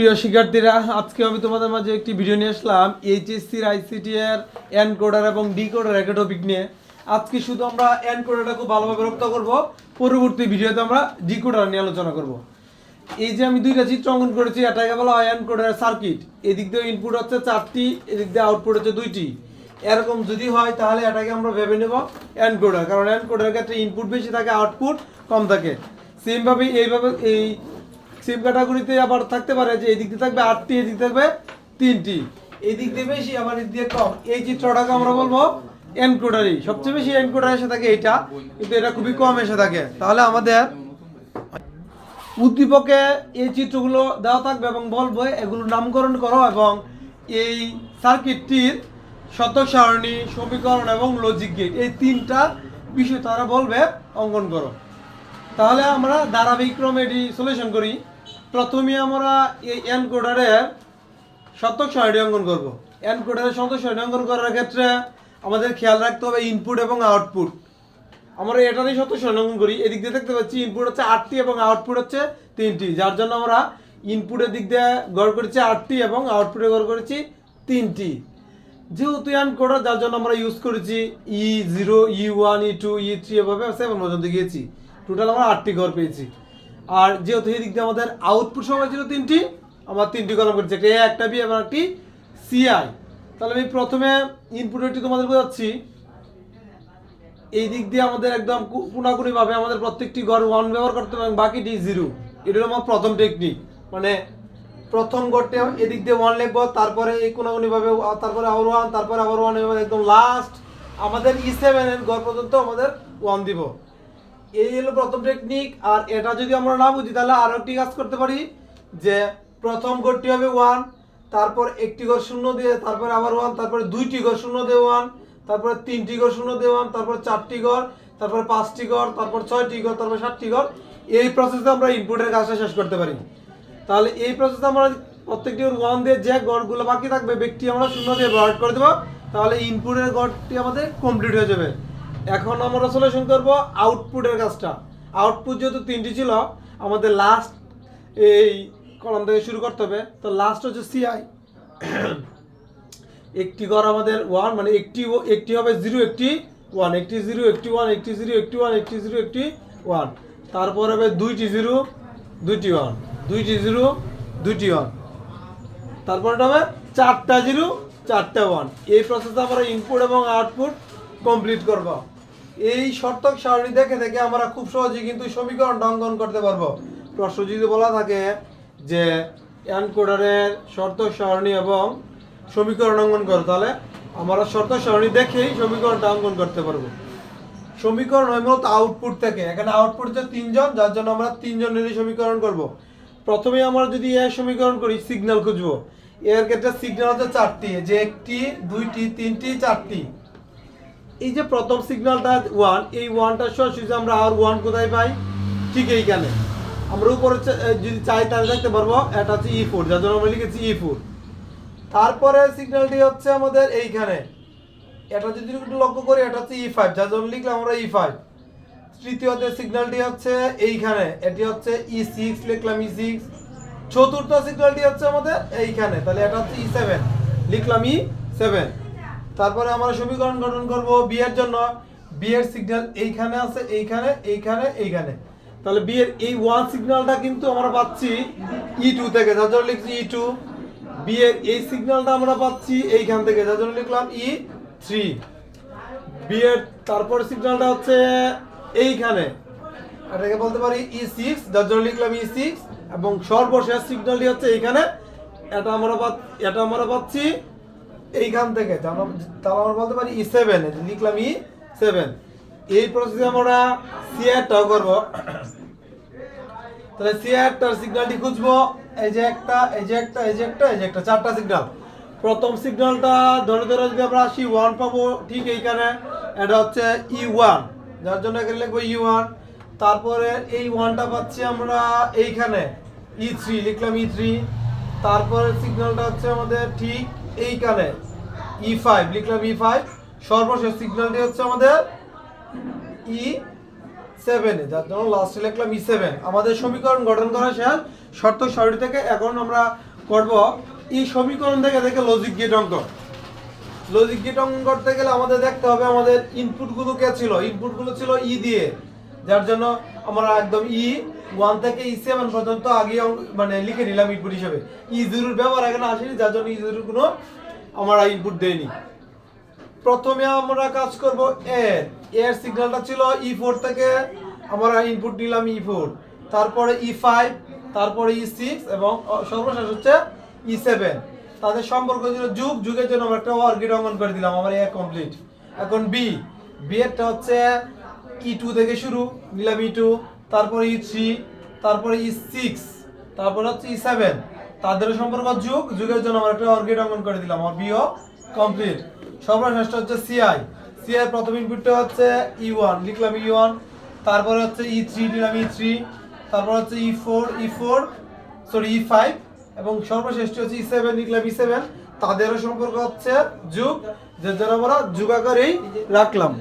প্রিয় শিক্ষার্থীরা, আজকে আমি তোমাদের মাঝে একটি ভিডিও নিয়ে আসলাম এইচএসসির আইসিটি এর এনকোডার এবং ডিকোডার একটা টপিক নিয়ে। আজকে শুধু আমরা এনকোডারটা খুব ভালোভাবে রপ্ত করব, পরবর্তী ভিডিওতে আমরা ডিকোডার নিয়ে আলোচনা করব। এই যে আমি দুইটা চিত্র অঙ্কন করেছি এটাকে বলা হয় এনকোডার সার্কিট এদিক দিয়ে ইনপুট হচ্ছে চারটি, এদিক দিয়ে আউটপুট হচ্ছে দুইটি। এরকম যদি হয়, তাহলে এটাকে আমরা ভেবে নেব এনকোডার কারণ এনকোডার ক্ষেত্রে ইনপুট বেশি থাকে আউটপুট কম থাকে। সেমভাবে এইভাবে এই সিম ক্যাটাগরিতে আবার থাকতে পারে যে এদিক দিয়ে থাকবে আটটি এই দিক দিয়ে থাকবে তিনটি। এদিক দিয়ে বেশি, আবার এই দিক দিয়ে কম। এই চিত্রটাকে আমরা বলব এনকোডারি সবচেয়ে বেশি এনকোডার এসে থাকে এটা কিন্তু এটা খুবই কম এসে থাকে। তাহলে আমাদের উদ্দীপকে এই চিত্রগুলো দেওয়া থাকবে এবং বলব এগুলো নামকরণ করো এবং এই সার্কিটটির শতক সারণী সমীকরণ এবং লজিক গেট এই তিনটা বিষয় তারা বলবে অঙ্কন করো। তাহলে আমরা ধারাবাহিক এটি সলিউশন করি। প্রথমে আমরা এই এন কোডারের শতক সারণী অঙ্কন করব। এন কোডারের শতক সারণী অঙ্কন করার ক্ষেত্রে আমাদের খেয়াল রাখতে হবে ইনপুট এবং আউটপুট আমরা এটা নিয়ে এটারই শত সংরক্ষণ করি। এদিক দিয়ে দেখতে পাচ্ছি ইনপুট হচ্ছে আটটি এবং আউটপুট হচ্ছে তিনটি। যার জন্য আমরা ইনপুটের দিক দিয়ে গড় করেছি আটটি এবং আউটপুটে গড় করেছি তিনটি। যেহেতু ইয়ান কোডার যার জন্য আমরা ইউজ করেছি E zero E one E two E three এভাবে সেভেন পর্যন্ত গিয়েছি। টোটাল আমরা আটটি ঘর পেয়েছি। আর যেহেতু এই দিক দিয়ে আমাদের আউটপুট সময় ছিল তিনটি, আমার তিনটি কলম করেছি একটা এ একটা বি এবং একটি সিআই তাহলে আমি প্রথমে ইনপুটেরটি তোমাদের বোঝাচ্ছি। এই দিক দিয়ে আমাদের একদম পুনাকুনি ভাবে আমাদের প্রত্যেকটি ঘর ওয়ান ব্যবহার করতে হবে এবং বাকিটি জিরো এটা হলো আমার প্রথম টেকনিক মানে প্রথম ঘরটি এদিক দিয়ে ওয়ান লিখব, তারপরে এই কোনাকুনি ভাবে তারপরে আবার ওয়ান তারপরে আবার ওয়ান একদম লাস্ট আমাদের ই সেভেনের ঘর পর্যন্ত আমাদের ওয়ান দিব। এই হলো প্রথম টেকনিক আর এটা যদি আমরা না বুঝি, তাহলে আরও একটি কাজ করতে পারি, যে প্রথম ঘরটি হবে ওয়ান তারপর একটি ঘর শূন্য দিয়ে, তারপরে আবার ওয়ান তারপরে দুইটি ঘর শূন্য দিয়ে ওয়ান তারপরে তিনটি ঘর শূন্য দিয়ে ওয়ান তারপর চারটি ঘর, তারপর পাঁচটি ঘর, তারপর ছয়টি ঘর, তারপর সাতটি ঘর, এই প্রসেসে আমরা ইনপুটের কাজটা শেষ করতে পারি। তাহলে এই প্রসেসে আমরা প্রত্যেকটি ওয়ান দিয়ে যে গড়গুলো বাকি থাকবে, ব্যক্তি আমরা শূন্য দিয়ে ব্যবহার করে দেবো, তাহলে ইনপুটের গড়টি আমাদের কমপ্লিট হয়ে যাবে। এখন আমরা সলিউশন করব আউটপুটের কাজটা। আউটপুট যেহেতু তিনটি ছিল, আমাদের লাস্ট এই কলম থেকে শুরু করতে হবে। তো লাস্ট হচ্ছে সিআই একটি ঘর আমাদের ওয়ান মানে একটি একটি হবে জিরো একটি ওয়ান একটি জিরো একটি ওয়ান একটি জিরো একটি ওয়ান একটি জিরো একটি ওয়ান তারপর হবে দুইটি জিরো দুইটি ওয়ান দুইটি জিরো দুইটি ওয়ান তারপর এটা হবে চারটা জিরো চারটা ওয়ান এই প্রসেসে আমরা ইনপুট এবং আউটপুট কমপ্লিট করব। এই শর্তক সারণী দেখে দেখে আমরা খুব সহজেই কিন্তু সমীকরণ অঙ্কন করতে পারব। প্রশ্ন যদি বলা থাকে যে এনকোডারের শর্ত সারণী এবং সমীকরণ অঙ্কন করো, তাহলে আমরা শর্ত সারণী দেখেই সমীকরণটা অঙ্কন করতে পারব। সমীকরণ হয় মূলত আউটপুট থেকে। এখানে আউটপুট হচ্ছে তিনজন, যার জন্য আমরা তিনজনেরই সমীকরণ করব। প্রথমে আমরা যদি এর সমীকরণ করি সিগন্যাল খুঁজবো। এর ক্ষেত্রে সিগন্যাল হচ্ছে চারটি, যে একটি, দুইটি, তিনটি, চারটি। এই যে প্রথম সিগন্যালটা ওয়ান এই ওয়ানটা সরাসরি আমরা আর ওয়ান কোথায় পাই? ঠিক এইখানে। আমরা উপরে যদি চাই তাহলে দেখতে পারব, এটা হচ্ছে ই ফোর যার জন্য আমরা লিখেছি ই ফোর তারপরে সিগন্যালটি হচ্ছে আমাদের এইখানে। এটা যদি একটু লক্ষ্য করি, এটা হচ্ছে ই ফাইভ যার জন্য লিখলাম আমরা ই ফাইভ তৃতীয়তে সিগন্যালটি হচ্ছে এইখানে, এটি হচ্ছে ই সিক্স লিখলাম ই সিক্স চতুর্থ সিগন্যালটি হচ্ছে আমাদের এইখানে, তাহলে এটা হচ্ছে ই সেভেন লিখলাম ই সেভেন তারপরে আমরা সমীকরণ গঠন করব বি এর জন্য। বি এর সিগন্যাল এইখানে আছে, এইখানে এইখানে এইখানে। তাহলে বি এর এই ওয়ান সিগন্যালটা কিন্তু আমরা পাচ্ছি ই টু থেকে। যার জন্য লিখছি ই টু বি এর এই সিগন্যালটা আমরা পাচ্ছি এইখান থেকে। যার জন্য লিখলাম ই থ্রি বি এর তারপর সিগন্যালটা হচ্ছে এইখানে। এটাকে বলতে পারি ই সিক্স যার জন্য লিখলাম ই সিক্স এবং সর্বশেষ সিগন্যালটি হচ্ছে এইখানে। এটা আমরা এটা আমরা পাচ্ছি এইখান থেকে তাহলে আমরা বলতে পারি ই সেভেন লিখলাম ই সেভেন এই প্রসেসে আমরা সিআরটাও করব। তাহলে সিআরটার সিগন্যালটি খুঁজবো। এই যে একটা, এই যে একটা, এই যে একটা, এই যে একটা, চারটা সিগন্যাল প্রথম সিগন্যালটা ধরে ধরে যদি আমরা আসি ওয়ান পাবো ঠিক এইখানে। এটা হচ্ছে ই ওয়ান যার জন্য এখানে লিখব ই ওয়ান তারপরে এই ওয়ানটা পাচ্ছি আমরা এইখানে ই থ্রি লিখলাম ই থ্রি তারপরে সিগন্যালটা হচ্ছে আমাদের ঠিক এইখানে ই ফাইভ লিখলাম ই ফাইভ সর্বশেষ সিগন্যালটি হচ্ছে আমাদের ই সেভেনে যার জন্য লাস্টে লিখলাম ই সেভেন আমাদের সমীকরণ গঠন করা শেষ। শর্ত সারি থেকে এখন আমরা করব এই সমীকরণ থেকে দেখে লজিক গেট অঙ্ক লজিক গেট অঙ্কন করতে গেলে আমাদের দেখতে হবে আমাদের ইনপুটগুলো কে ছিল? ইনপুটগুলো ছিল ই দিয়ে। যার জন্য আমরা একদম ই ওয়ান থেকে ই সেভেন পর্যন্ত আগে মানে লিখে নিলাম ইনপুট হিসেবে। ই জিরোর ব্যবহার এখানে আসেনি, যার জন্য ই জিরোর কোনো আমরা ইনপুট দেইনি। প্রথমে আমরা কাজ করব এর এর সিগন্যালটা ছিল ই ফোর থেকে আমরা ইনপুট নিলাম ই ফোর তারপরে ই ফাইভ তারপরে ই সিক্স এবং সর্বশেষ হচ্ছে ই সেভেন তাদের সম্পর্ক ছিল যুগ, যুগের জন্য আমরা একটা অর্গিট অঙ্কন করে দিলাম, আমার এ কমপ্লিট এখন বি বি হচ্ছে ই টু থেকে শুরু, নিলাম ই টু তারপরে ই থ্রি তারপরে ই সিক্স তারপরে হচ্ছে ই সেভেন তাদের সম্পর্ক যুগ, যুগের জন্য আমরা একটা অর্গিট অঙ্কন করে দিলাম। আমার বিও কমপ্লিট সর্বশেষটা হচ্ছে সিআই সিআই প্রথম ইনপুটটা হচ্ছে ই ওয়ান লিখলাম ই ওয়ান তারপরে হচ্ছে ই থ্রি নিলাম ই থ্রি তারপর হচ্ছে E four E four sorry E five এবং সর্বশ্রেষ্ঠ হচ্ছে ই সেভেন লিখলাম ই সেভেন তাদেরও সম্পর্ক হচ্ছে যুগ যে জন্য আমরা যুগাকারেই রাখলাম।